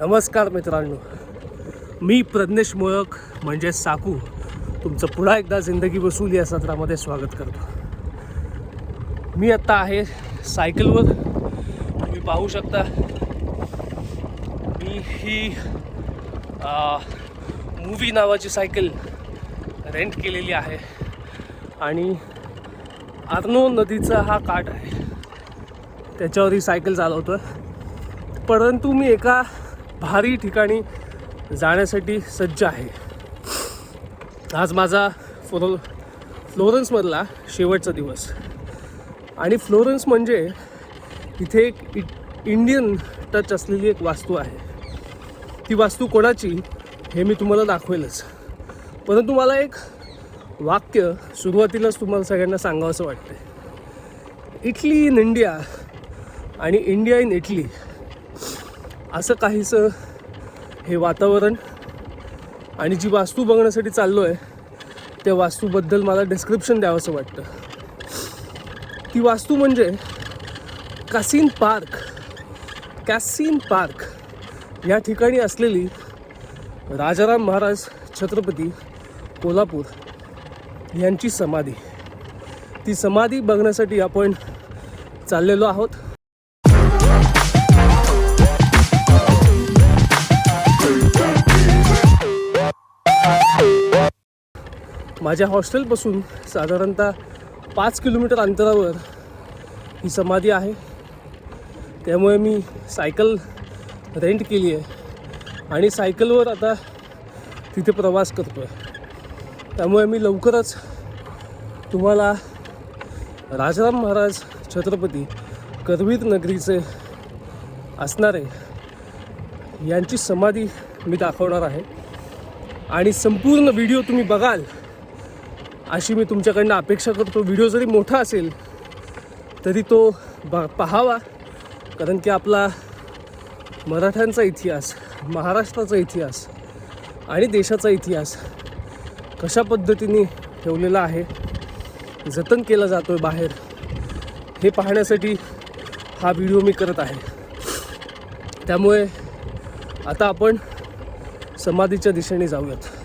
नमस्कार मित्रांनो. मी प्रज्ञेश मोळक म्हणजे साकू. तुमचं पुन्हा एकदा जिंदगी वसूल या सत्रामध्ये स्वागत करतो. मी आत्ता आहे सायकलवर. तुम्ही पाहू शकता मी ही मूवी नावाची सायकल रेंट केलेली आहे. आणि अर्नो नदीचा हा काठ आहे. त्याच्यावर ही सायकल चालवतो परंतु मी एका भारी ठिकाणी जाण्यासाठी सज्ज आहे. आज माझा फ्लो फ्लोरन्समधला शेवटचा दिवस. आणि फ्लोरन्स म्हणजे इथे एक इंडियन टच असलेली एक वास्तू आहे. ती वास्तू कोणाची हे मी तुम्हाला दाखवेलच. परंतु मला एक वाक्य सुरुवातीलाच तुम्हाला सगळ्यांना सांगावंसं वाटतं इटली इन इंडिया आणि इंडिया इन इटली असं काहीसं हे वातावरण आणि जी वास्तू बघण्यासाठी चाललो आहे त्या वास्तूबद्दल मला डिस्क्रिप्शन द्यावंसं वाटतं. ती वास्तू म्हणजे कासीन पार्क. कॅसिन पार्क या ठिकाणी असलेली राजाराम महाराज छत्रपती कोल्हापूर यांची समाधी. ती समाधी बघण्यासाठी आपण चाललेलो आहोत. माझ्या हॉस्टेलपासून साधारणतः पाच किलोमीटर अंतरावर ही समाधी आहे. त्यामुळे मी सायकल रेंट केली आहे आणि सायकलवर आता तिथे प्रवास करतो आहे त्यामुळे मी लवकरच तुम्हाला राजाराम महाराज छत्रपती करवीर नगरीचे असणारे यांची समाधी मी दाखवणार आहे. आणि संपूर्ण व्हिडिओ तुम्ही बघाल अशी मी तुमच्याकडनं अपेक्षा करतो. व्हिडिओ जरी मोठा असेल तरी तो ब पाहावा. कारण की आपला मराठ्यांचा इतिहास महाराष्ट्राचा इतिहास आणि देशाचा इतिहास कशा पद्धतीने ठेवलेला आहे जतन केला जातो आहे बाहेर हे पाहण्यासाठी हा व्हिडिओ मी करत आहे. त्यामुळे आता आपण समाधीच्या दिशेने जाऊयात.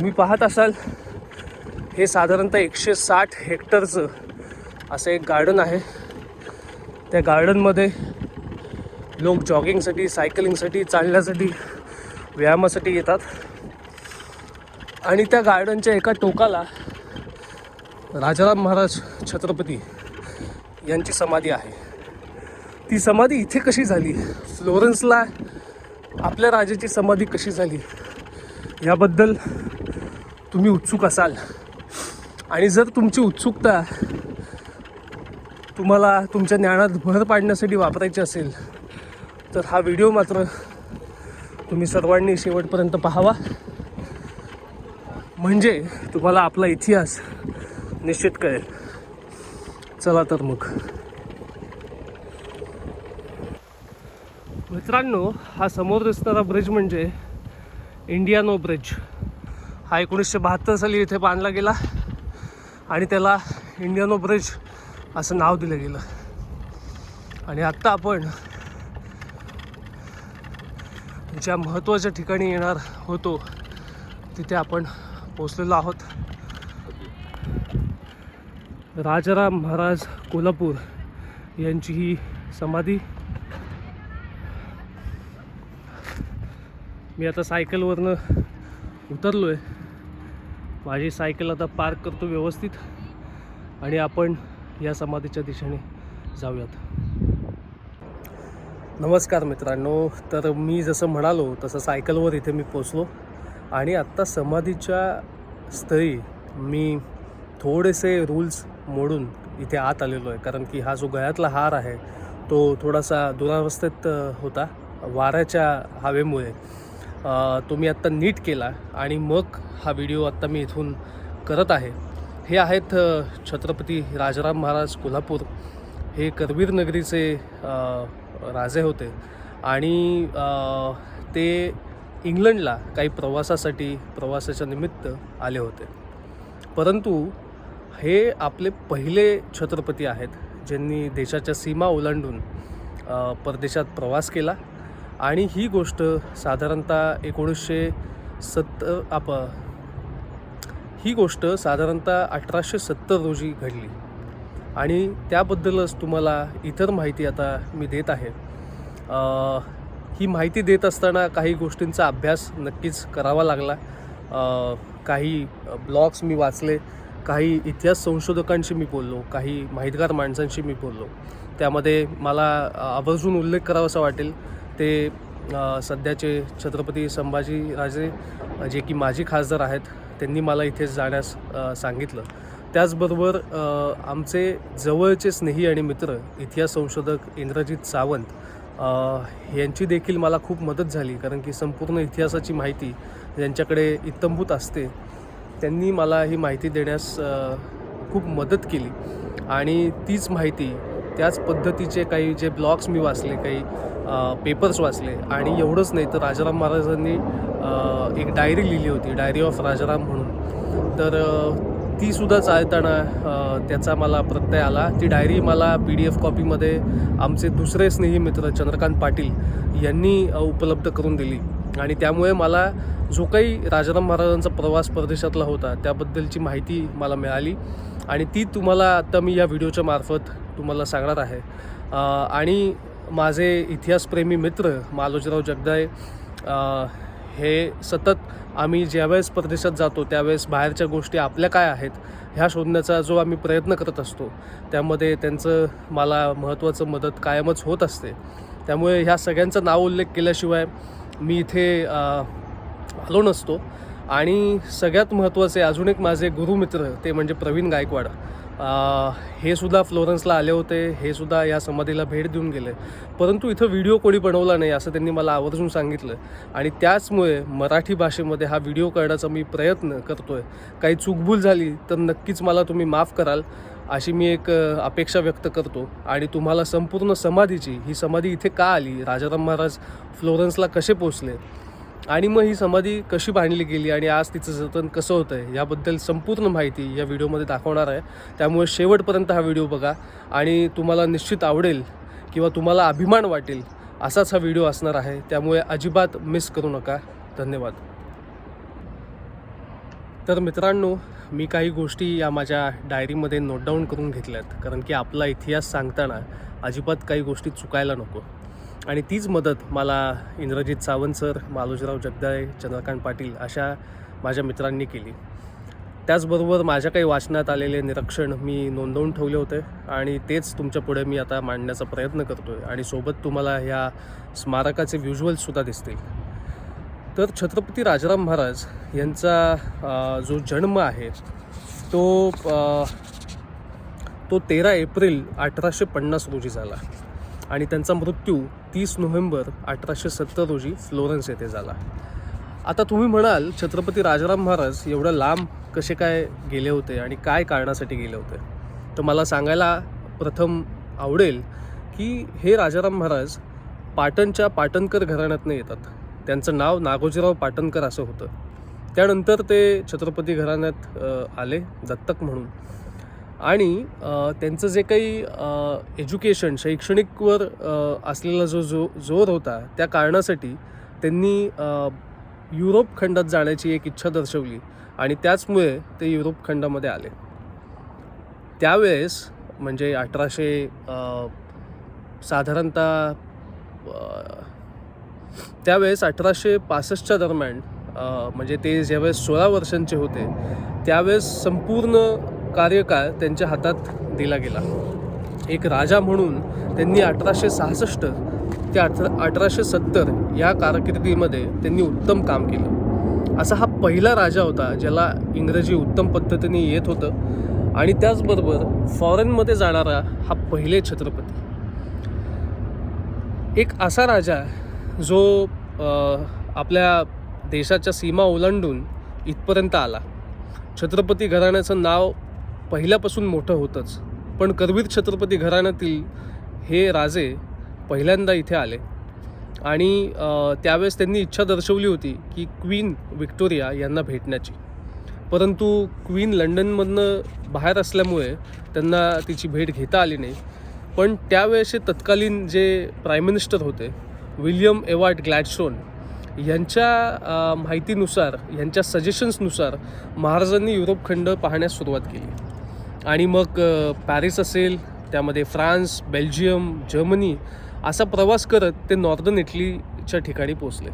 तुम्ही पाहत असाल हे साधारणतः एकशे साठ हेक्टरचं असं एक गार्डन आहे. त्या गार्डनमध्ये लोक जॉगिंगसाठी सायकलिंगसाठी चालण्यासाठी व्यायामासाठी येतात. आणि त्या गार्डनच्या एका टोकाला राजाराम महाराज छत्रपती यांची समाधी आहे. ती समाधी इथे कशी झाली? फ्लोरन्सला आपल्या राजाची समाधी कशी झाली? याबद्दल तुम्ही उत्सुक असाल. आणि जर तुमची उत्सुकता तुम्हाला तुमच्या ज्ञानात भर पाडण्यासाठी वापरायची असेल तर हा व्हिडिओ मात्र तुम्ही सर्वांनी शेवटपर्यंत पाहावा. म्हणजे तुम्हाला आपला इतिहास निश्चित कळेल. चला तर मग. मित्रांनो हा समोर दिसणारा ब्रिज म्हणजे इंडियानो ब्रिज हा एकोणीसशे बहात्तर साली इथे बांधला गेला आणि त्याला इंडियनो ब्रिज असं नाव दिलं गेलं. आणि आत्ता आपण ज्या महत्त्वाच्या ठिकाणी येणार होतो तिथे आपण पोचलेलो आहोत. राजाराम महाराज कोल्हापूर यांची ही समाधी. मी आता सायकलवरनं उतरलो आहे माझी सायकल आता पार्क करतो व्यवस्थित आणि आपण या समाधीच्या दिशेने जाऊयात. नमस्कार मित्रांनो तर मी जसं म्हणालो तसं सायकलवर इथे मी पोचलो आणि आत्ता समाधीच्या स्थळी मी थोडेसे रूल्स मोडून इथे आत आलेलो आहे. कारण की हा जो गळ्यातला हार आहे तो थोडासा दुरावस्थेत होता. वाऱ्याच्या हवेमुळे. तो मी आत्ता नीट केला आणि मग हा व्हिडिओ आत्ता मी इथून करत आहे. हे आहेत छत्रपती राजाराम महाराज कोल्हापूर. हे करवीर नगरीचे राजे होते. आणि ते इंग्लंडला काही प्रवासासाठी प्रवासाच्या निमित्त आले होते. परंतु हे आपले पहिले छत्रपती आहेत ज्यांनी देशाच्या सीमा ओलांडून परदेशात प्रवास केला. आणि ही गोष्ट साधारणतः एकोणीसशे सत्तर आप ही गोष्ट साधारणतः अठराशे सत्तर रोजी घडली. आणि त्याबद्दलच तुम्हाला इतर माहिती आता मी देत आहे. ही माहिती देत असताना काही गोष्टींचा अभ्यास नक्कीच करावा लागला. काही ब्लॉग्स मी वाचले काही इतिहास संशोधकांशी मी बोललो काही माहितगार माणसांशी मी बोललो. त्यामध्ये मला आवर्जून उल्लेख करावासा वाटेल. ते सध्याचे छत्रपती संभाजीराजे जे की माजी खासदार आहेत त्यांनी मला इथे जाण्यास सांगितलं. त्याचबरोबर आमचे जवळचे स्नेही आणि मित्र इतिहास संशोधक इंद्रजित सावंत यांची देखील मला खूप मदत झाली कारण की संपूर्ण इतिहासाची माहिती ज्यांच्याकडे इत्तंभूत असते त्यांनी मला ही माहिती देण्यास खूप मदत केली. आणि तीच माहिती त्याच पद्धतीचे काही जे ब्लॉग्स मी वाचले काही पेपर्स वाचले. आणि एवढंच नाही तर राजाराम महाराजांनी एक डायरी लिहिली होती डायरी ऑफ राजाराम म्हणून. तर तीसुद्धा ती सुद्धा चालताना त्याचा मला प्रत्यय आला. ती डायरी मला पी डी एफ कॉपीमध्ये आमचे दुसरे स्नेही मित्र चंद्रकांत पाटील यांनी उपलब्ध करून दिली. आणि त्यामुळे मला जो काही राजाराम महाराजांचा प्रवास परदेशातला होता त्याबद्दलची माहिती मला मिळाली. आणि ती तुम्हाला आत्ता मी या व्हिडिओच्या मार्फत तुम्हाला सांगणार आहे. आणि माझे इतिहासप्रेमी मित्र मालोजीराव जगदाळे हे सतत आम्ही ज्यावेळेस परदेशात जातो त्यावेळेस बाहेरच्या गोष्टी आपल्या काय आहेत ह्या शोधण्याचा जो आम्ही प्रयत्न करत असतो त्यामध्ये त्यांचं मला महत्त्वाचं मदत कायमच होत असते. त्यामुळे ह्या सगळ्यांचं नाव उल्लेख केल्याशिवाय मी इथे आलो नसतो. आणि सगळ्यात महत्त्वाचे अजून एक माझे गुरुमित्र ते म्हणजे प्रवीण गायकवाड. हे सुद्धा फ्लोरन्सला आले होते. हे सुद्धा या समाधीला भेट देऊन गेले. परंतु इथं व्हिडिओ कोणी बनवला नाही असं त्यांनी मला आवर्जून सांगितलं. आणि त्याचमुळे मराठी भाषेमध्ये हा व्हिडिओ करण्याचा मी प्रयत्न करतो आहे काही चूकभूल झाली तर नक्कीच मला तुम्ही माफ कराल अशी मी एक अपेक्षा व्यक्त करतो. आणि तुम्हाला संपूर्ण समाधीची ही समाधी इथे का आली? राजाराम महाराज फ्लोरन्सला कसे पोचले आणि मग ही समाधी कशी बांधली गेली आणि आज तिचं जतन कसं होतं आहे याबद्दल संपूर्ण माहिती या व्हिडिओमध्ये दाखवणार आहे. त्यामुळे शेवटपर्यंत हा व्हिडिओ बघा आणि तुम्हाला निश्चित आवडेल किंवा तुम्हाला अभिमान वाटेल असाच हा व्हिडिओ असणार आहे. त्यामुळे अजिबात मिस करू नका. धन्यवाद. तर मित्रांनो मी काही गोष्टी या माझ्या डायरीमध्ये नोट डाऊन करून घेतल्यात. कारण की आपला इतिहास सांगताना अजिबात काही गोष्टी चुकायला नको. आणि तीच मदत मला इंद्रजित सावंत सर मालोजीराव जगदाळे चंद्रकांत पाटील अशा माझ्या मित्रांनी केली. त्याचबरोबर माझ्या काही वाचनात आलेले निरीक्षण मी नोंदवून ठेवले होते आणि तेच तुमच्यापुढे मी आता मांडण्याचा प्रयत्न करतो आहे आणि सोबत तुम्हाला ह्या स्मारकाचे व्हिज्युअल्ससुद्धा दिसतील. तर छत्रपती राजाराम महाराज यांचा जो जन्म आहे तो तो तेरा एप्रिल अठराशे पन्नास रोजी झाला आणि त्यांचा मृत्यू तीस नोव्हेंबर अठराशे सत्तर रोजी फ्लोरन्स येथे झाला. आता तुम्ही म्हणाल छत्रपती राजाराम महाराज एवढं लांब कसे काय गेले होते आणि काय कारणासाठी गेले होते? तर मला सांगायला प्रथम आवडेल की हे राजाराम महाराज पाटणच्या पाटणकर घराण्यातनं येतात. त्यांचं नाव नागोजीराव पाटणकर असं होतं. त्यानंतर ते छत्रपती घराण्यात आले दत्तक म्हणून. आणि त्यांचं जे काही एज्युकेशन शैक्षणिकवर असलेला जो जो जोर होता त्या कारणासाठी त्यांनी युरोप खंडात जाण्याची एक इच्छा दर्शवली आणि त्याचमुळे ते युरोप खंडामध्ये आले. त्यावेळेस म्हणजे अठराशे साधारणतः त्यावेळेस अठराशे पासष्टच्या दरम्यान म्हणजे ते ज्यावेळेस सोळा वर्षांचे होते त्यावेळेस संपूर्ण कार्यकाळ त्यांच्या हातात दिला गेला. एक राजा म्हणून त्यांनी अठराशे सहासष्ट ते अठरा अठराशे सत्तर या कारकिर्दीमध्ये त्यांनी उत्तम काम केलं. असा हा पहिला राजा होता ज्याला इंग्रजी उत्तम पद्धतीने येत होतं आणि त्याचबरोबर फॉरेनमध्ये जाणारा हा पहिले छत्रपती. एक असा राजा जो आपल्या देशाच्या सीमा ओलांडून इथपर्यंत आला. छत्रपती घराण्याचं नाव पहिल्यापासून मोठं होतंच. पण करवीर छत्रपती घराण्यातील हे राजे पहिल्यांदा इथे आले. आणि त्यावेळेस त्यांनी इच्छा दर्शवली होती की क्वीन विक्टोरिया यांना भेटण्याची. परंतु क्वीन लंडनमधनं बाहेर असल्यामुळे त्यांना तिची भेट घेता आली नाही. पण त्यावेळेसचे तत्कालीन जे प्राईम मिनिस्टर होते विल्यम एवार्ड ग्लॅडस्टोन यांच्या माहितीनुसार यांच्या सजेशन्सनुसार महाराजांनी युरोप खंड पाहण्यास सुरुवात केली. आणि मग पॅरिस असेल त्यामध्ये फ्रान्स बेल्जियम जर्मनी असा प्रवास करत ते नॉर्दर्न इटलीच्या ठिकाणी पोचले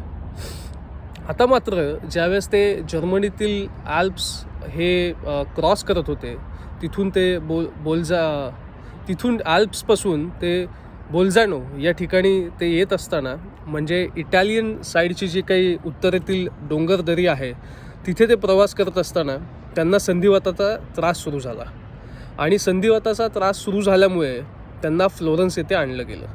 आता मात्र ज्यावेळेस ते जर्मनीतील ॲल्प्स हे क्रॉस करत होते तिथून ते बोल बोलजा तिथून ॲल्प्सपासून ते बोल्झानो या ठिकाणी ते येत असताना म्हणजे इटालियन साईडची जी काही उत्तरेतील डोंगर दरी आहे तिथे ते प्रवास करत असताना त्यांना संधिवाताचा त्रास सुरू झाला. आणि संधिवाताचा त्रास सुरू झाल्यामुळे त्यांना फ्लोरन्स येथे आणलं गेलं.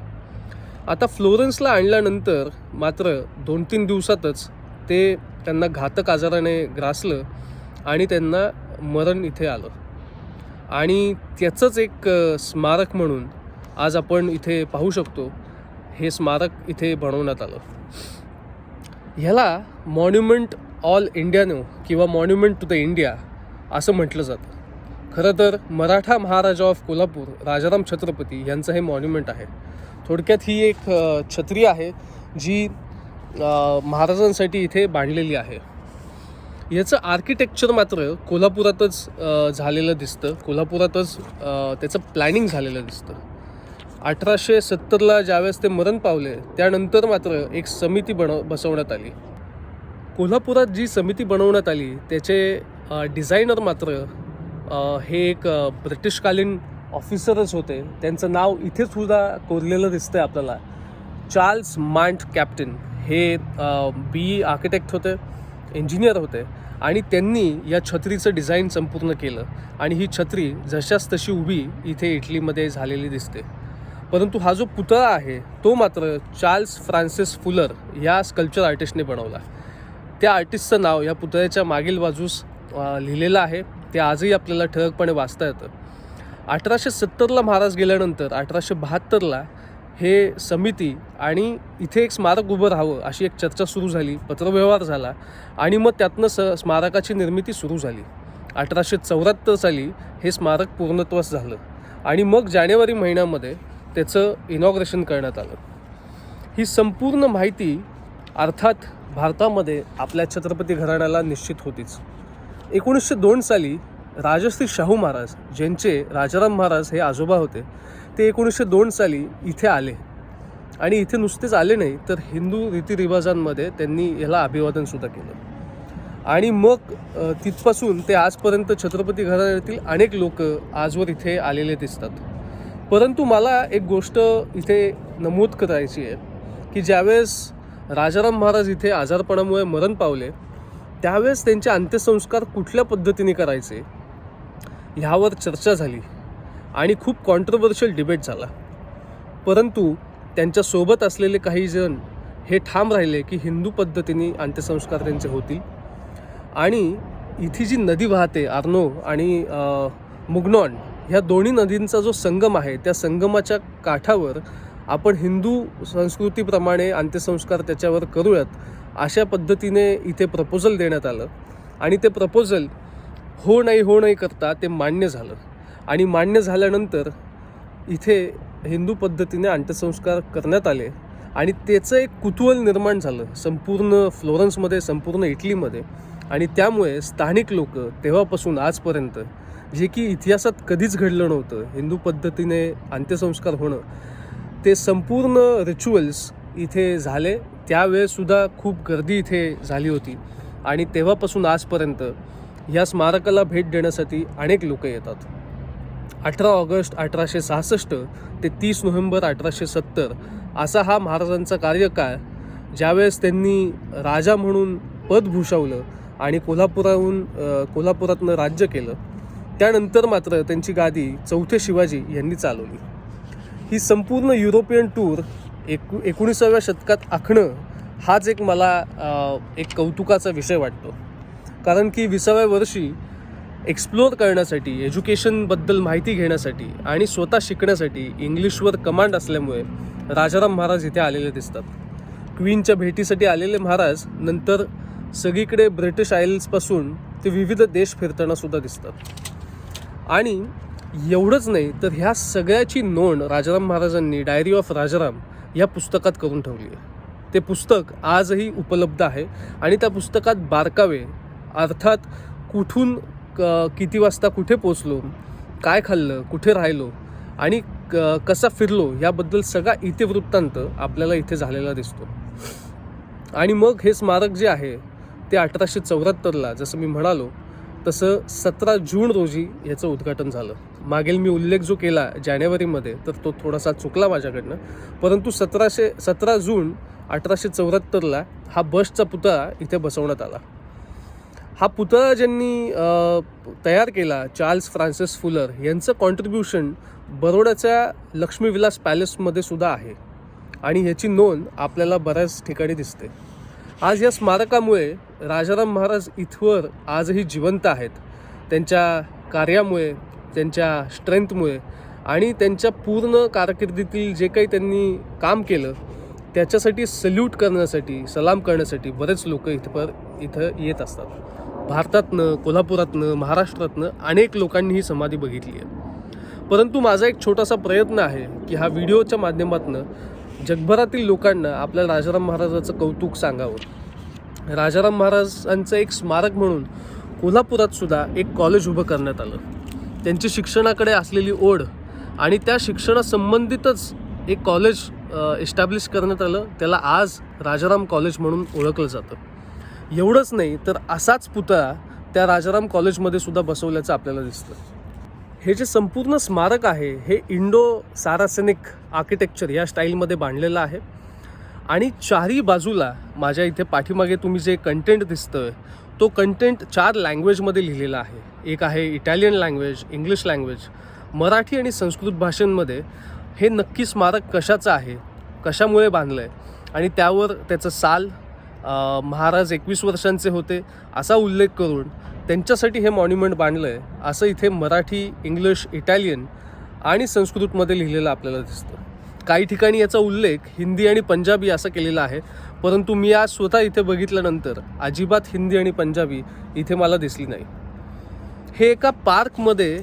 आता फ्लोरन्सला आणल्यानंतर मात्र दोन तीन दिवसातच ते त्यांना घातक आजाराने ग्रासलं आणि त्यांना मरण इथे आलं. आणि त्याचंच एक स्मारक म्हणून आज आपण इथे पाहू शकतो. हे स्मारक इथे बनवण्यात आलं. ह्याला मॉन्युमेंट ऑल इंडियानो किंवा मॉन्युमेंट टू द इंडिया असं म्हटलं जातं. खरं तर मराठा महाराजा ऑफ कोल्हापूर राजाराम छत्रपती यांचं हे मॉन्युमेंट आहे. थोडक्यात ही एक छत्री आहे जी महाराजांसाठी इथे बांधलेली आहे. याचं आर्किटेक्चर मात्र कोल्हापुरातच झालेलं दिसतं. कोल्हापुरातच त्याचं प्लॅनिंग झालेलं दिसतं. अठराशे सत्तरला ज्यावेळेस ते मरण पावले त्यानंतर मात्र एक समिती बनव बसवण्यात आली. कोल्हापुरात जी समिती बनवण्यात आली त्याचे डिझायनर मात्र हे एक ब्रिटिशकालीन ऑफिसरच होते. त्यांचं नाव इथे सुद्धा कोरलेलं दिसतंय आपल्याला. चार्ल्स मांट कॅप्टन हे बी आर्किटेक्ट होते इंजिनियर होते आणि त्यांनी या छत्रीचं डिझाईन संपूर्ण केलं आणि ही छत्री जशाच तशी उभी इथे इटलीमध्ये झालेली दिसते. परंतु हा जो पुतळा आहे तो मात्र चार्ल्स फ्रान्सिस फुलर या स्कल्पचर आर्टिस्टने बनवला. त्या आर्टिस्टचं नाव या पुतळ्याच्या मागील बाजूस लिहिलेलं आहे. ते आजही आपल्याला ठळकपणे वाचता येतं. अठराशे सत्तरला महाराज गेल्यानंतर अठराशे बहात्तरला हे समिती आणि इथे एक स्मारक उभं राहावं अशी एक चर्चा सुरू झाली पत्रव्यवहार झाला आणि मग त्यातनं स स्मारकाची निर्मिती सुरू झाली. अठराशे चौऱ्याहत्तर साली हे स्मारक पूर्णत्वास झालं आणि मग जानेवारी महिन्यामध्ये त्याचं इनॉग्रेशन करण्यात आलं. ही संपूर्ण माहिती अर्थात भारतामध्ये आपल्या छत्रपती घराण्याला निश्चित होतीच. एकोणीसशे दोन साली राजश्री शाहू महाराज ज्यांचे राजाराम महाराज हे आजोबा होते ते एकोणीसशे दोन साली इथे आले. आणि इथे नुसतेच आले नाही तर हिंदू रीतिरिवाजांमध्ये त्यांनी याला अभिवादनसुद्धा केलं. आणि मग तिथपासून ते आजपर्यंत छत्रपती घराण्यातील अनेक लोक आजवर इथे आलेले दिसतात. परंतु मला एक गोष्ट इथे नमूद करायची आहे की ज्यावेळेस राजाराम महाराज इथे आजारपणामुळे मरण पावले त्यावेळेस त्यांचे अंत्यसंस्कार कुठल्या पद्धतीने करायचे ह्यावर चर्चा झाली आणि खूप कॉन्ट्रोवर्शियल डिबेट झाला. परंतु त्यांच्यासोबत असलेले काही जण हे ठाम राहिले की हिंदू पद्धतीने अंत्यसंस्कार त्यांचे होतील. आणि इथे जी नदी वाहते आर्नो आणि मुग्नॉन ह्या दोन्ही नदींचा जो संगम आहे त्या संगमाच्या काठावर आपण हिंदू संस्कृतीप्रमाणे अंत्यसंस्कार त्याच्यावर करूयात. अशा पद्धतीने इथे प्रपोजल देण्यात आलं. आणि ते प्रपोजल हो नाही हो नाही करता ते मान्य झालं. आणि मान्य झाल्यानंतर इथे हिंदू पद्धतीने अंत्यसंस्कार करण्यात आले. आणि त्याचं एक कुतूहल निर्माण झालं. संपूर्ण फ्लोरन्समध्ये संपूर्ण इटलीमध्ये. आणि त्यामुळे स्थानिक लोक तेव्हापासून आजपर्यंत जे की इतिहासात कधीच घडलं नव्हतं हिंदू पद्धतीने अंत्यसंस्कार होणं ते संपूर्ण रिच्युअल्स इथे झाले. त्यावेळेसुद्धा खूप गर्दी इथे झाली होती. आणि तेव्हापासून आजपर्यंत या स्मारकाला भेट देण्यासाठी अनेक लोक येतात. अठरा ऑगस्ट अठराशे सहासष्ट ते तीस नोव्हेंबर अठराशे सत्तर असा हा महाराजांचा कार्यकाळ ज्यावेळेस त्यांनी राजा म्हणून पद भूषवलं आणि कोल्हापुराहून कोल्हापुरातनं राज्य केलं. त्यानंतर मात्र त्यांची गादी चौथे शिवाजी यांनी चालवली. ही संपूर्ण युरोपियन टूर एकू एकोणीसाव्या शतकात आखणं हाच एक मला एक कौतुकाचा विषय वाटतो. कारण की विसाव्या वर्षी एक्सप्लोअर करण्यासाठी एज्युकेशनबद्दल माहिती घेण्यासाठी आणि स्वतः शिकण्यासाठी इंग्लिशवर कमांड असल्यामुळे राजाराम महाराज इथे आलेले दिसतात. क्वीनच्या भेटीसाठी आलेले महाराज नंतर सगळीकडे ब्रिटिश आयल्सपासून ते विविध देश फिरताना सुद्धा दिसतात. आणि एवढंच नाही तर ह्या सगळ्याची नोंद राजाराम महाराजांनी डायरी ऑफ राजाराम या पुस्तकात करून ठेवली आहे. ते पुस्तक आजही उपलब्ध आहे आणि त्या पुस्तकात बारकावे अर्थात कुठून क किती वाजता कुठे पोचलो काय खाल्लं कुठे राहिलो आणि क कसा फिरलो याबद्दल सगळा इतिवृत्तांत आपल्याला इथे झालेला दिसतो. आणि मग हे स्मारक जे आहे ते अठराशे चौऱ्याहत्तरला जसं मी म्हणालो तसं सतरा जून रोजी याचं उद्घाटन झालं. मागील मी उल्लेख जो केला जानेवारीमध्ये तर तो थोडासा चुकला माझ्याकडनं. परंतु सतराशे सतरा जून अठराशे चौऱ्याहत्तरला हा बसचा पुतळा इथे बसवण्यात आला. हा पुतळा ज्यांनी तयार केला चार्ल्स फ्रान्सिस फुलर यांचं कॉन्ट्रीब्युशन बरोड्याच्या लक्ष्मीविलास पॅलेसमध्ये सुद्धा आहे. आणि ह्याची नोंद आपल्याला बऱ्याच ठिकाणी दिसते. आज या स्मारकामुळे राजाराम महाराज इथवर आजही जिवंत आहेत. त्यांच्या कार्यामुळे त्यांच्या स्ट्रेंथमुळे आणि त्यांच्या पूर्ण कारकिर्दीतील जे काही त्यांनी काम केलं त्याच्यासाठी सल्यूट करण्यासाठी सलाम करण्यासाठी बरेच लोक इथपर इथं येत असतात. भारतातनं कोल्हापुरातनं महाराष्ट्रातनं अनेक लोकांनी ही समाधी बघितली आहे. परंतु माझा एक छोटासा प्रयत्न आहे की हा व्हिडिओच्या माध्यमातून जगभरातील लोकांना आपल्या राजाराम महाराजाचं कौतुक सांगावं. राजाराम महाराजांचं एक स्मारक म्हणून कोल्हापुरात सुद्धा एक कॉलेज उभं करण्यात आलं. त्यांची शिक्षणाकडे असलेली ओढ आणि त्या शिक्षणासंबंधितच एक कॉलेज एस्टॅब्लिश करण्यात आलं. त्याला आज राजाराम कॉलेज म्हणून ओळखलं जातं. एवढंच नाही तर असाच पुतळा त्या राजाराम कॉलेजमध्ये सुद्धा बसवल्याचं आपल्याला दिसतं. हे जे संपूर्ण स्मारक आहे हे इंडो सारासेनिक आर्किटेक्चर या स्टाईलमध्ये बांधलेलं आहे. आणि चारही बाजूला माझ्या इथे पाठीमागे तुम्ही जे कंटेंट दिसतं तो कंटेंट चार लँग्वेजमध्ये लिहिलेला आहे. एक आहे Italian language English language Marathi आणि संस्कृत भाषांमध्ये हे नक्की स्मारक कशाचं आहे कशामुळे बांधलं आहे आणि त्यावर त्याचं साल महाराज एकवीस वर्षांचे होते असा उल्लेख करून त्यांच्यासाठी हे मॉन्युमेंट बांधलं आहे असं इथे मराठी इंग्लिश इटालियन आणि संस्कृतमध्ये लिहिलेलं आपल्याला दिसतं. काही ठिकाणी याचा उल्लेख हिंदी आणि पंजाबी असा केलेला आहे परंतु मी आज स्वतः इथे बघितल्यानंतर अजिबात हिंदी आणि पंजाबी इथे मला दिसली नाही. हे एका पार्कमध्ये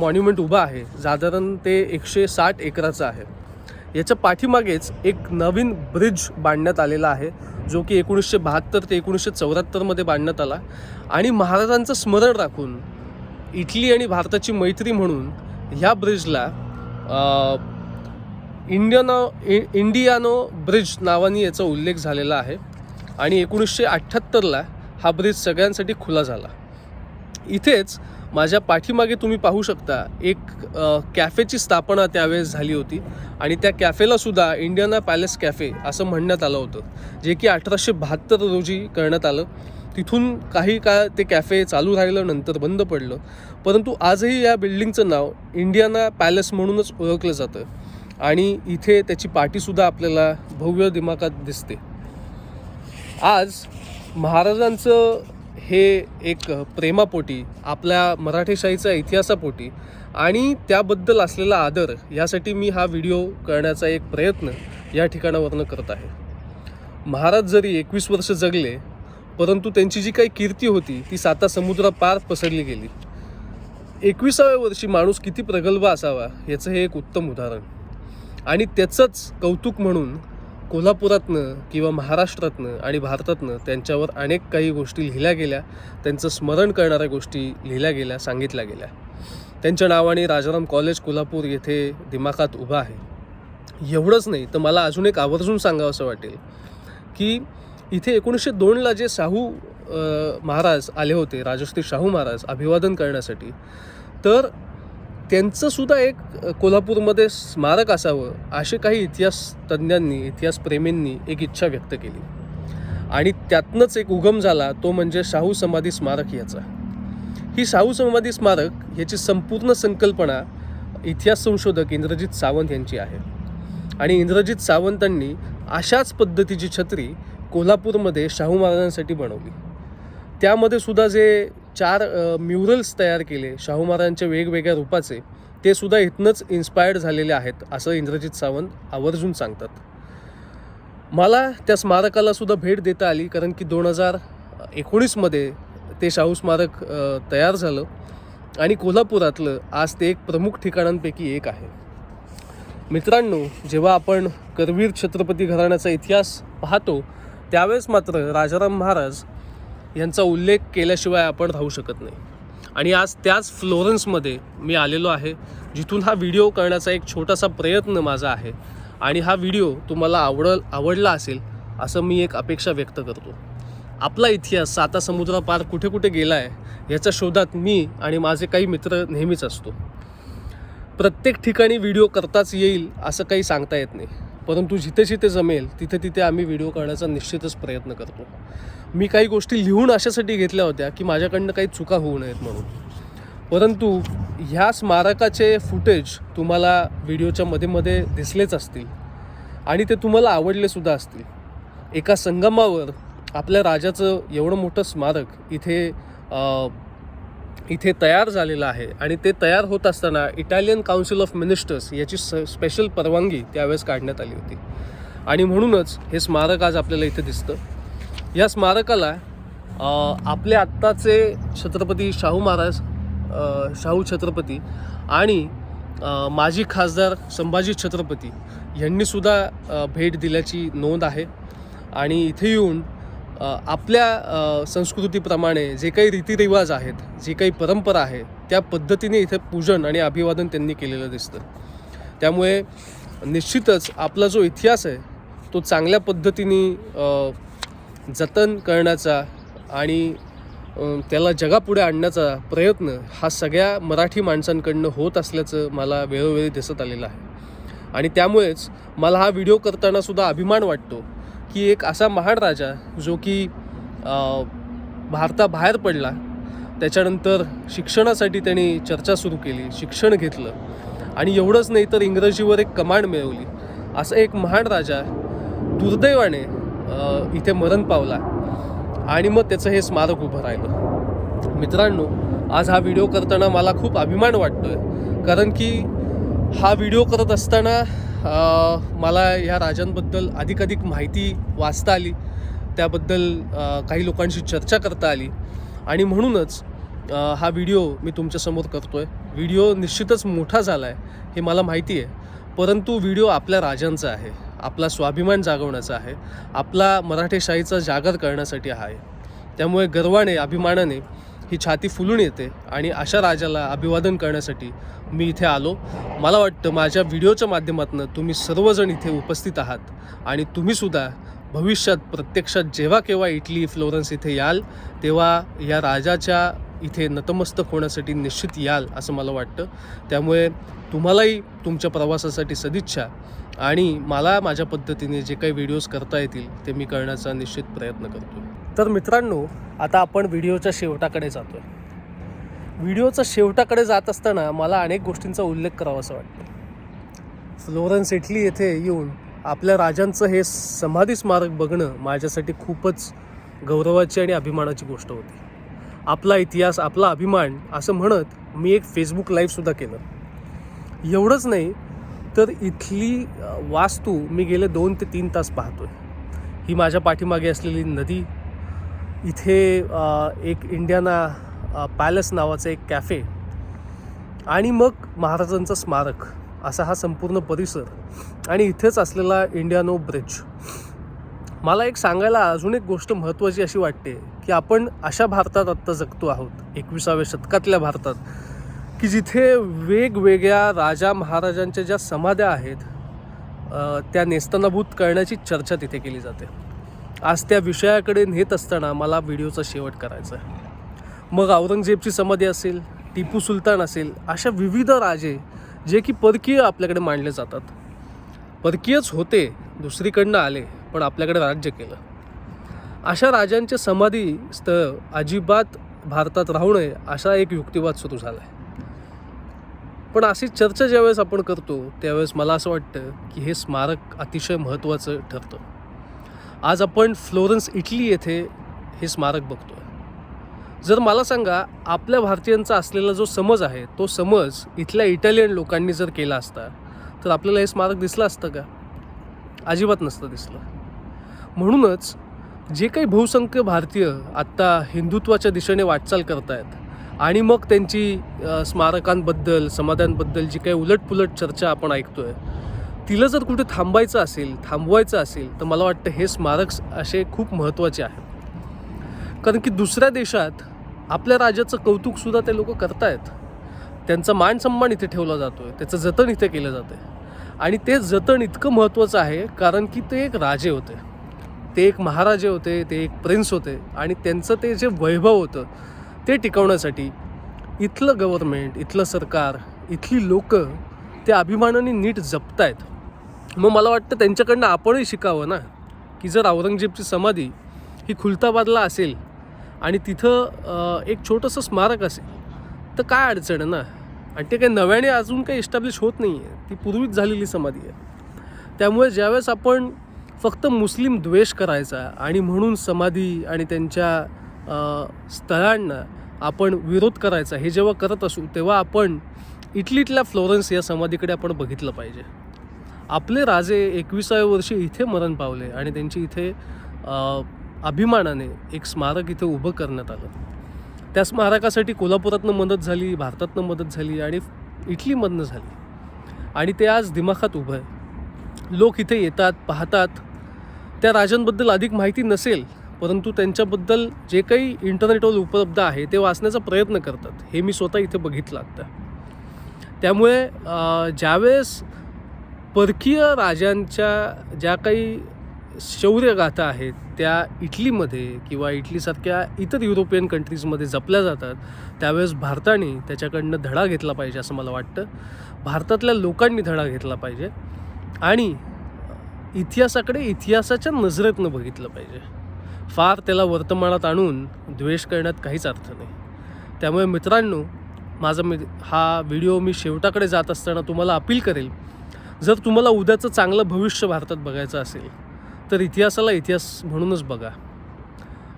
मॉन्युमेंट उभं आहे. साधारण ते एकशे साठ एकराचं आहे. याच्या पाठीमागेच एक नवीन ब्रिज बांधण्यात आलेला आहे जो की एकोणीसशे बहात्तर ते एकोणीसशे चौऱ्याहत्तरमध्ये बांधण्यात आला. आणि महाराजांचं स्मरण राखून इटली आणि भारताची मैत्री म्हणून ह्या ब्रिजला इंडियानो इंडियनो इ इंडियानो ब्रिज नावाने याचा उल्लेख झालेला आहे. आणि एकोणीसशे अठ्ठ्याहत्तरला हा ब्रिज सगळ्यांसाठी खुला झाला. इथेच माझ्या पाठीमागे तुम्ही पाहू शकता एक कॅफेची स्थापना त्यावेळेस झाली होती. आणि त्या कॅफेला सुद्धा इंडियाना पॅलेस कॅफे असं म्हणण्यात आलं होतं जे की अठराशे बहात्तर रोजी करण्यात आलं. तिथून काही काळ ते कॅफे चालू राहिलं नंतर बंद पडलं. परंतु आजही या बिल्डिंगचं नाव इंडियाना पॅलेस म्हणूनच ओळखलं जातं. आणि इथे त्याची पाठीसुद्धा आपल्याला भव्य दिमाकात दिसते. आज महाराजांचं हे एक प्रेमापोटी आपल्या मराठीशाहीच्या इतिहासापोटी आणि त्याबद्दल असलेला आदर यासाठी मी हा व्हिडिओ करण्याचा एक प्रयत्न या ठिकाणावरनं करत आहे. महाराज जरी एकवीस वर्ष जगले परंतु त्यांची जी काही कीर्ती होती ती साता समुद्रापार पसरली गेली. एकविसाव्या वर्षी माणूस किती प्रगल्भ असावा याचं हे एक उत्तम उदाहरण. आणि त्याचंच कौतुक म्हणून कोल्हापुरातनं किंवा महाराष्ट्रातनं आणि भारतातनं त्यांच्यावर अनेक काही गोष्टी लिहिल्या गेल्या. त्यांचं स्मरण करणाऱ्या गोष्टी लिहिल्या गेल्या सांगितल्या गेल्या. त्यांच्या नावाने राजाराम कॉलेज कोल्हापूर येथे दिमाखात उभं आहे. एवढंच नाही तर मला अजून एक आवर्जून सांगावं असं वाटेल की इथे एकोणीसशे दोनला जे शाहू महाराज आले होते राजश्री शाहू महाराज अभिवादन करण्यासाठी तर त्यांचंसुद्धा एक कोल्हापूरमध्ये स्मारक असावं असे काही इतिहास तज्ज्ञांनी इतिहासप्रेमींनी एक इच्छा व्यक्त केली. आणि त्यातनंच एक उगम झाला तो म्हणजे शाहू समाधी स्मारक याचा. ही शाहू समाधी स्मारक याची संपूर्ण संकल्पना इतिहास संशोधक इंद्रजित सावंत यांची आहे. आणि इंद्रजित सावंतांनी अशाच पद्धतीची छत्री कोल्हापूरमध्ये शाहू महाराजांसाठी बनवली. त्यामध्ये सुद्धा जे चार म्युरल्स तयार केले शाहू महाराजांच्या वेगवेगळ्या रूपाचे ते सुद्धा इथनंच इन्स्पायर्ड झालेले आहेत असं इंद्रजित सावंत आवर्जून सांगतात. मला त्या स्मारकाला सुद्धा भेट देता आली कारण की दोन हजार एकोणीसमध्ये ते शाहू स्मारक तयार झालं आणि कोल्हापुरातलं आज ते एक प्रमुख ठिकाणांपैकी एक आहे. मित्रांनो जेव्हा आपण करवीर छत्रपती घराण्याचा इतिहास पाहतो त्यावेळेस मात्र राजाराम महाराज यांचा उल्लेख केल्याशिवाय आपण राहू शकत नाही. आणि आज त्याच फ्लोरन्समध्ये मी आलेलो आहे जिथून हा व्हिडिओ करण्याचा एक छोटासा प्रयत्न माझा आहे. आणि हा व्हिडिओ तुम्हाला आवडल आवडला असेल असं मी एक अपेक्षा व्यक्त करतो. आपला इतिहास साता समुद्रापार कुठे कुठे गेला आहे याच्या शोधात मी आणि माझे काही मित्र नेहमीच असतो. प्रत्येक ठिकाणी व्हिडिओ करताच येईल असं काही सांगता येत नाही. परंतु जिथे जिथे जमेल तिथे तिथे आम्ही व्हिडिओ करण्याचा निश्चितच प्रयत्न करतो. मी काही गोष्टी लिहून अशासाठी घेतल्या होत्या की माझ्याकडनं काही चुका होऊ नयेत म्हणून. परंतु ह्या स्मारकाचे फुटेज तुम्हाला व्हिडिओच्या मध्ये मध्ये दिसलेच असतील. आणि ते तुम्हाला आवडले सुद्धा असतील. एका संगमावर आपल्या राजाचं एवढं मोठं स्मारक इथे इथे तयार झालेलं आहे. आणि ते तयार होत असताना इटालियन काउन्सिल ऑफ मिनिस्टर्स याची स स्पेशल परवानगी त्यावेळेस काढण्यात आली होती. आणि म्हणूनच हे स्मारक आज आपल्याला इथे दिसतं. या स्मारकाला आपले आत्ताचे छत्रपती शाहू महाराज शाहू छत्रपती आणि माजी खासदार संभाजी छत्रपती यांनीसुद्धा भेट दिल्याची नोंद आहे. आणि इथे येऊन आपल्या संस्कृतीप्रमाणे जे काही रीतिरिवाज आहेत जी काही परंपरा आहे त्या पद्धतीने इथे पूजन आणि अभिवादन त्यांनी केलेलं दिसतं. त्यामुळे निश्चितच आपला जो इतिहास आहे तो चांगल्या पद्धतीने जतन करण्याचा आणि त्याला जगापुढे आणण्याचा प्रयत्न हा सगळ्या मराठी माणसांकडनं होत असल्याचं मला वेळोवेळी दिसत आलेलं आहे. आणि त्यामुळेच मला हा व्हिडिओ करतानासुद्धा अभिमान वाटतो की एक असा महान राजा जो की भारताबाहेर पडला त्याच्यानंतर शिक्षणासाठी त्यांनी चर्चा सुरू केली शिक्षण घेतलं आणि एवढंच नाही तर इंग्रजीवर एक कमांड मिळवली. असा एक महान राजा दुर्दैवाने इथे मरण पावला. आणि मग त्याचं हे स्मारक उभं राहिलं. मित्रांनो आज हा व्हिडिओ करताना मला खूप अभिमान वाटतो आहे कारण की हा व्हिडिओ करत असताना मला ह्या राजांबद्दल अधिकाधिक माहिती वाचता आली. त्याबद्दल काही लोकांशी चर्चा करता आली. आणि म्हणूनच हा व्हिडिओ मी तुमच्यासमोर करतो आहे व्हिडिओ निश्चितच मोठा झाला आहे हे मला माहिती आहे. परंतु व्हिडिओ आपल्या राजांचा आहे. आपला स्वाभिमान जागवण्याचा आहे. आपला मराठेशाहीचा जागर करण्यासाठी आहे. त्यामुळे गर्वाने अभिमानाने ही छाती फुलून येते आणि अशा राजाला अभिवादन करण्यासाठी मी इथे आलो. मला वाटतं माझ्या व्हिडिओच्या माध्यमातून तुम्ही सर्वजण इथे उपस्थित आहात आणि तुम्हीसुद्धा भविष्यात प्रत्यक्षात जेव्हा केव्हा इटली फ्लोरन्स इथे याल तेव्हा या राजाच्या इथे नतमस्तक होण्यासाठी निश्चित याल असं मला वाटतं. त्यामुळे तुम्हालाही तुमच्या प्रवासासाठी सदिच्छा. आणि मला माझ्या पद्धतीने जे काही व्हिडिओज करता येतील ते मी करण्याचा निश्चित प्रयत्न करतो तर मित्रांनो आता आपण व्हिडिओच्या शेवटाकडे जातो आहे व्हिडिओच्या शेवटाकडे जात असताना मला अनेक गोष्टींचा उल्लेख करावा असं वाटतं. फ्लोरन्स इटली येथे येऊन आपल्या राजांचं हे समाधी स्मारक बघणं माझ्यासाठी खूपच गौरवाची आणि अभिमानाची गोष्ट होती. आपला इतिहास आपला अभिमान असं म्हणत मी एक फेसबुक लाईव्हसुद्धा केलं. एवढंच नाही तर इथली वास्तू मी गेले दोन ते तीन तास पाहतोय. ही माझ्या पाठीमागे असलेली नदी इथे एक इंडियाना पॅलेस नावाचं एक कॅफे आणि मग महाराजांचं स्मारक. असा हा संपूर्ण परिसर आणि इथेच असलेला इंडियानो ब्रिज. मला एक सांगायला अजून एक गोष्ट महत्त्वाची अशी वाटते की आपण अशा भारतात आत्ता जगतो आहोत. एकविसाव्या शतकातल्या भारतात. की जिथे वेगवेगळ्या राजा महाराजांच्या ज्या समाध्या आहेत त्या नेस्तनाभूत करण्याची चर्चा तिथे केली जाते. आज त्या विषयाकडे नेत असताना मला व्हिडिओचा शेवट करायचा आहे. मग औरंगजेबची समाधी असेल टिपू सुलतान असेल अशा विविध राजे जे की परकीय आपल्याकडे मांडले जातात. परकीयच होते दुसरीकडनं आले पण आपल्याकडे राज्य केलं. अशा राजांचे समाधी स्थळ अजिबात भारतात राहू नये असा एक युक्तिवाद सुरू झाला आहे पण अशी चर्चा ज्यावेळेस आपण करतो त्यावेळेस मला असं वाटतं की हे स्मारक अतिशय महत्त्वाचं ठरतं. आज आपण फ्लोरन्स इटली येथे हे स्मारक बघतोय. जर मला सांगा आपल्या भारतीयांचा असलेला जो समज आहे तो समज इथल्या इटालियन लोकांनी जर केला असता तर आपल्याला हे स्मारक दिसलं असतं का? अजिबात नसतं दिसलं. म्हणूनच जे काही बहुसंख्य भारतीय आत्ता हिंदुत्वाच्या दिशेने वाटचाल करतायत आणि मग त्यांची स्मारकांबद्दल समाधांबद्दल जी काही उलटपुलट चर्चा आपण ऐकतोय तिला जर कुठे थांबायचं असेल थांबवायचं असेल तर मला वाटतं हे स्मारक असे खूप महत्त्वाचे आहेत कारण की दुसऱ्या देशात आपल्या राजाचं कौतुकसुद्धा ते लोक करतायत. त्यांचा मान सन्मान इथे ठेवला जातो आहे त्याचं जतन इथे केलं जातं आहे आणि ते जतन इतकं महत्त्वाचं आहे कारण की ते एक राजे होते. ते एक महाराजे होते ते एक प्रिन्स होते. आणि त्यांचं ते जे वैभव होतं ते टिकवण्यासाठी इथलं गव्हर्मेंट इथलं सरकार इथली लोकं ते अभिमानाने नीट जपतायत. मग मला वाटतं त्यांच्याकडनं आपणही शिकावं ना? की जर औरंगजेबची समाधी ही खुलताबादला असेल आणि तिथं एक छोटंसं स्मारक असेल तर काय अडचण आहे ना? आणि ते काही नव्याने अजून काही इस्टॅब्लिश होत नाही आहे ती पूर्वीच झालेली समाधी आहे. त्यामुळे ज्यावेळेस आपण फक्त मुस्लिम द्वेष करायचा आणि म्हणून समाधी आणि त्यांच्या स्थळांना आपण विरोध करायचा हे जेव्हा करत असू तेव्हा आपण इटलीतल्या फ्लोरन्स या समाधीकडे आपण बघितलं पाहिजे. आपले राजे एकविसाव्या वर्षी इथे मरण पावले आणि त्यांची इथे अभिमानाने एक स्मारक इथे उभं करण्यात आलं. त्या स्मारकासाठी कोल्हापुरातनं मदत झाली भारतातनं मदत झाली आणि इटलीमधनं झाली. आणि ते आज दिमाखात उभं आहे. लोक इथे येतात पाहतात. त्या राजांबद्दल अधिक माहिती नसेल परंतु त्यांच्याबद्दल जे काही इंटरनेटवर उपलब्ध आहे ते वाचण्याचा प्रयत्न करतात. हे मी स्वतः इथे बघितलं आत्ता त्यामुळे ज्यावेळेस परकीय राजांच्या ज्या काही शौर्यगाथा आहेत त्या इटलीमध्ये किंवा इटलीसारख्या इतर युरोपियन कंट्रीजमध्ये जपल्या जातात त्यावेळेस भारताने त्याच्याकडनं धडा घेतला पाहिजे असं मला वाटतं. भारतातल्या लोकांनी धडा घेतला पाहिजे आणि इतिहासाकडे इतिहासाच्या नजरेतनं बघितलं पाहिजे. फार त्याला वर्तमानात आणून द्वेष करण्यात काहीच अर्थ नाही. त्यामुळे मित्रांनो माझा मी हा व्हिडिओ मी शेवटाकडे जात असताना तुम्हाला अपील करेल जर तुम्हाला उद्याचं चांगलं भविष्य भारतात बघायचं असेल तर इतिहासाला इतिहास म्हणूनच बघा.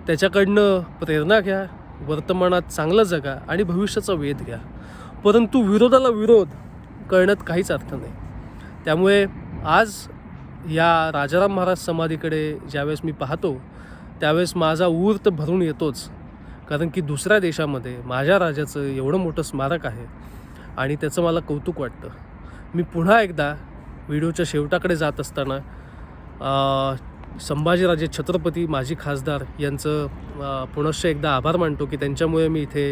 त्याच्याकडनं प्रेरणा घ्या वर्तमानात चांगलं जगा आणि भविष्याचा वेध घ्या. परंतु विरोधाला विरोध करण्यात काहीच अर्थ नाही. त्यामुळे आज या राजाराम महाराज समाधीकडे ज्यावेळेस मी पाहतो त्यावेळेस माझा ऊर तर भरून येतोच. कारण की दुसऱ्या देशामध्ये माझ्या राजाचं एवढं मोठं स्मारक आहे आणि त्याचं मला कौतुक वाटतं. मी पुन्हा एकदा व्हिडिओच्या शेवटाकडे जात असताना संभाजीराजे छत्रपती माजी खासदार यांचं पुनश्च एकदा आभार मानतो की त्यांच्यामुळे मी इथे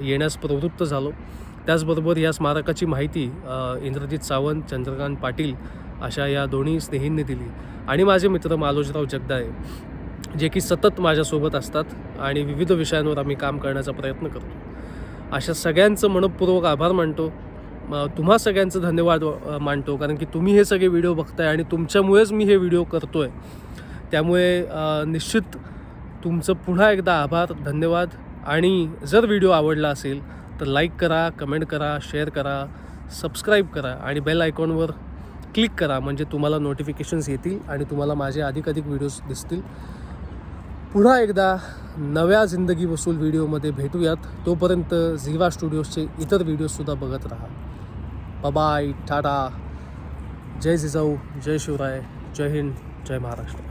येण्यास प्रवृत्त झालो. त्याचबरोबर या स्मारकाची माहिती इंद्रजित सावंत चंद्रकांत पाटील अशा या दोन्ही स्नेहींनी दिली. आणि माझे मित्र मालोजराव जगदाळे. जे की सतत माझ्यासोबत असतात आणि विविध विषयांवर आम्ही काम करण्याचा प्रयत्न करतो. अशा सगळ्यांचं मनपूर्वक आभार मानतो. तुम्हा सगळ्यांचं धन्यवाद मानतो. कारण की तुम्ही हे सगळे व्हिडिओ बघताय आणि तुमच्यामुळेच मी हे व्हिडिओ करतो आहे त्यामुळे निश्चित तुमचं पुन्हा एकदा आभार धन्यवाद. आणि जर व्हिडिओ आवडला असेल तर लाईक करा कमेंट करा शेअर करा सबस्क्राईब करा आणि बेल आयकॉनवर क्लिक करा. म्हणजे तुम्हाला नोटिफिकेशन्स येतील आणि तुम्हाला माझे अधिकाधिक व्हिडिओज दिसतील. पुन्हा एकदा नव्या जिंदगी वसूल व्हिडिओमध्ये भेटूयात. तोपर्यंत झिवा स्टुडिओजचे इतर व्हिडिओजसुद्धा बघत राहा. Bye tata. जय जिजाऊ जय शिवराय जय हिंद जय महाराष्ट्र.